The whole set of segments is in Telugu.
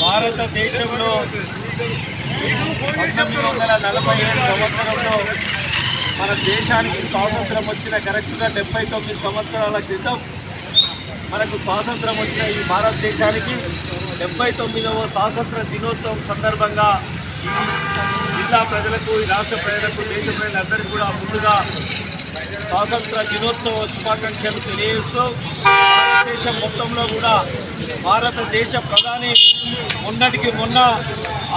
భారతదేశంలో పంతొమ్మిది వందల నలభై ఏడు సంవత్సరంలో మన దేశానికి స్వాతంత్రం వచ్చిన కరెక్ట్గా డెబ్బై తొమ్మిది సంవత్సరాల క్రితం మనకు స్వాతంత్రం వచ్చిన ఈ భారతదేశానికి డెబ్బై తొమ్మిదవ స్వాతంత్ర దినోత్సవం సందర్భంగా జిల్లా ప్రజలకు ఈ రాష్ట్ర ప్రజలకు దేశ ప్రజలందరికీ కూడా ముందుగా స్వాతంత్ర దినోత్సవ శుభాకాంక్షలు తెలియజేస్తూ భారతదేశం మొత్తంలో కూడా భారతదేశ ప్రధాని మొన్నటికి మొన్న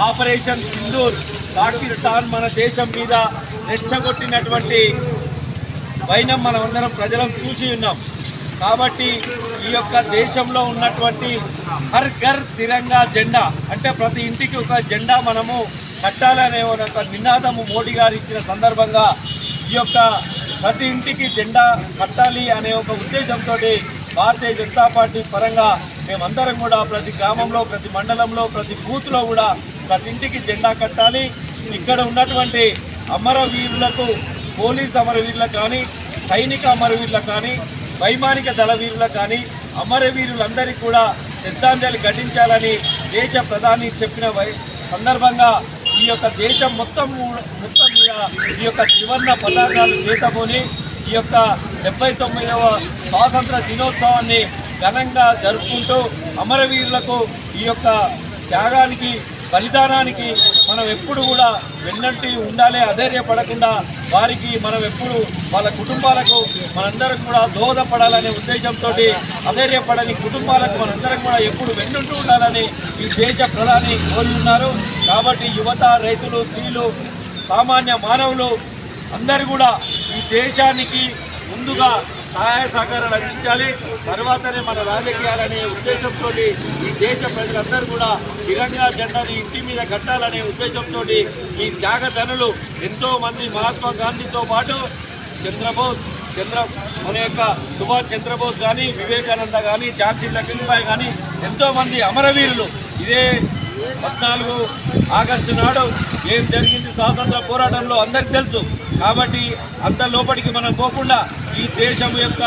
ఆపరేషన్ సింధూర్ పాకిస్తాన్ మన దేశం మీద రెచ్చగొట్టినటువంటి వైనం మనం అందరం ప్రజలం చూసి ఉన్నాం. కాబట్టి ఈ యొక్క దేశంలో ఉన్నటువంటి హర్ ఘర్ తిరంగా జెండా అంటే ప్రతి ఇంటికి ఒక జెండా మనము కట్టాలనే ఒక నినాదము మోడీ గారు ఇచ్చిన సందర్భంగా ఈ యొక్క ప్రతి ఇంటికి జెండా కట్టాలి అనే ఒక ఉద్దేశంతో భారతీయ జనతా పార్టీ పరంగా మేమందరం కూడా ప్రతి గ్రామంలో ప్రతి మండలంలో ప్రతి బూత్లో కూడా ప్రతి ఇంటికి జెండా కట్టాలి. ఇక్కడ ఉన్నటువంటి అమరవీరులకు పోలీస్ అమరవీరులకు కానీ సైనిక అమరవీరులకు కానీ వైమానిక దళ వీరులకు కానీ అమరవీరులందరికీ కూడా శ్రద్ధాంజలి ఘటించాలని దేశ ప్రధాని చెప్పిన వై సందర్భంగా ఈ యొక్క దేశం మొత్తం మొత్తం మీద ఈ యొక్క త్రివర్ణ పతాకాలు చేతబోని ఈ యొక్క డెబ్బై తొమ్మిదవ స్వాతంత్ర దినోత్సవాన్ని ఘనంగా జరుపుకుంటూ అమరవీరులకు ఈ యొక్క త్యాగానికి బలిదానానికి మనం ఎప్పుడు కూడా వెన్నంటి ఉండాలి అధైర్యపడకుండా వారికి మనం ఎప్పుడు వాళ్ళ కుటుంబాలకు మనందరం కూడా దోహదపడాలనే ఉద్దేశంతో అధైర్యపడని కుటుంబాలకు మనందరం కూడా ఎప్పుడు వెన్నుంటూ ఉండాలని ఈ దేశ ప్రధాని కోరుతున్నారు. కాబట్టి యువత రైతులు స్త్రీలు సామాన్య మానవులు అందరూ కూడా ఈ దేశానికి ముందుగా సహాయ సహకారాలు అందించాలి. తర్వాతనే మన రాజకీయాలనే ఉద్దేశంతో ఈ దేశ ప్రజలందరూ కూడా తిరంగా జెండాని ఇంటి మీద కట్టాలనే ఉద్దేశంతో ఈ త్యాగధనులు ఎంతో మంది మహాత్మా గాంధీతో పాటు చంద్రబోస్ చంద్ర మన యొక్క సుభాష్ చంద్రబోస్ కానీ వివేకానంద కానీ ఝాన్సీ లక్ష్మీబాయి కానీ ఎంతో మంది అమరవీరులు. ఇదే పద్నాలుగు ఆగస్టు నాడు ఏం జరిగింది స్వాతంత్ర పోరాటంలో అందరికీ తెలుసు. కాబట్టి అంత లోపలికి మనం పోకుండా ఈ దేశం యొక్క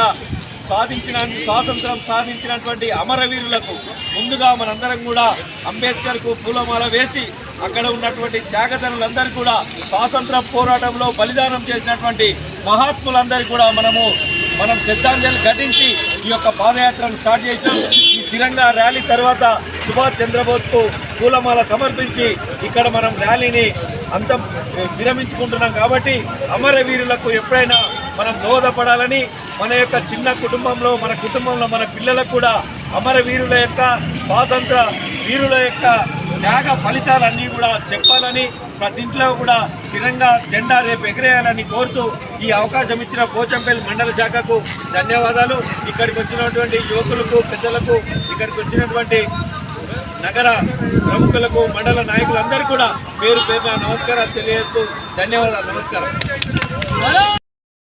సాధించిన స్వాతంత్రం సాధించినటువంటి అమరవీరులకు ముందుగా మనందరం కూడా అంబేద్కర్కు పూలమాల వేసి అక్కడ ఉన్నటువంటి త్యాగతనులందరూ కూడా స్వాతంత్ర పోరాటంలో బలిదానం చేసినటువంటి మహాత్ములందరికీ కూడా మనము మనం శ్రద్ధాంజలి ఘటించి ఈ యొక్క పాదయాత్రను స్టార్ట్ చేసాం ఈ తిరంగా ర్యాలీ తర్వాత సుభాష్ చంద్రబోస్కు పూలమాల సమర్పించి ఇక్కడ మనం ర్యాలీని అంత విరమించుకుంటున్నాం కాబట్టి అమరవీరులకు ఎప్పుడైనా మనం దోహదపడాలని మన యొక్క చిన్న కుటుంబంలో మన కుటుంబంలో మన పిల్లలకు కూడా అమరవీరుల యొక్క స్వాతంత్ర వీరుల యొక్క త్యాగ ఫలితాలన్నీ కూడా చెప్పాలని ప్రతి ఇంట్లో కూడా స్థిరంగా జెండా రేపు ఎగిరేయాలని కోరుతూ ఈ అవకాశం ఇచ్చిన పోచంపల్లి మండల శాఖకు ధన్యవాదాలు. ఇక్కడికి వచ్చినటువంటి యువకులకు పెద్దలకు ఇక్కడికి వచ్చినటువంటి నగర ప్రముఖులకు మండల నాయకులందరూ కూడా పేరు పేరున నమస్కారాలు తెలియజేస్తూ ధన్యవాదాలు నమస్కారం.